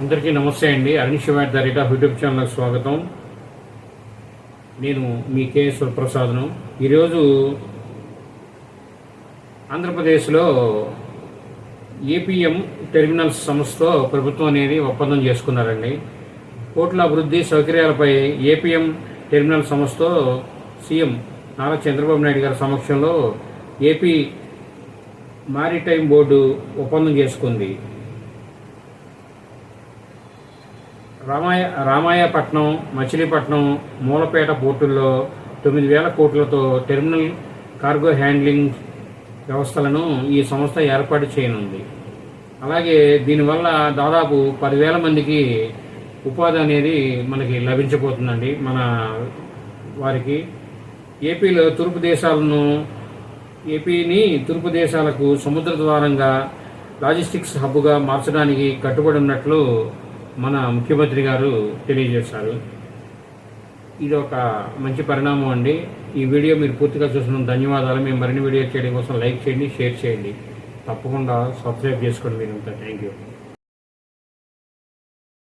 అందరికీ నమస్తే అండి. అరుణ్ శివాడ్ దరిట యూట్యూబ్ ఛానల్కి స్వాగతం. నేను మీ కే సుప్రసాద్ను ఈరోజు ఆంధ్రప్రదేశ్లో ఏపీఎం టెర్మినల్స్ సంస్థతో ప్రభుత్వం అనేది ఒప్పందం చేసుకున్నారండి. కోట్ల అభివృద్ధి సౌకర్యాలపై ఏపీఎం టెర్మినల్ సంస్థతో సీఎం నారా చంద్రబాబు నాయుడు గారి సమక్షంలో ఏపీ మారిటైమ్ బోర్డు ఒప్పందం చేసుకుంది. రామాయ రామాయపట్నం మచిలీపట్నం మూలపేట పోర్టుల్లో తొమ్మిది వేల కోట్లతో టెర్మినల్ కార్గో హ్యాండ్లింగ్ వ్యవస్థలను ఈ సంస్థ ఏర్పాటు చేయనుంది. అలాగే దీనివల్ల దాదాపు పదివేల మందికి ఉపాధి అనేది మనకి లభించబోతుందండి మన వారికి. ఏపీలో తూర్పు దేశాలను ఏపీని తూర్పు దేశాలకు సముద్ర ద్వారంగా లాజిస్టిక్స్ హబ్గా మార్చడానికి కట్టుబడి ఉన్నట్లు మన ముఖ్యమంత్రి గారు తెలియజేశారు. ఇది ఒక మంచి పరిణామం అండి. ఈ వీడియో మీరు పూర్తిగా చూసిన ధన్యవాదాలు. మేము మరిన్ని వీడియో చేయడం కోసం లైక్ చేయండి షేర్ చేయండి. తప్పకుండా సబ్స్క్రైబ్ చేసుకోండి మీరు థ్యాంక్ యూ.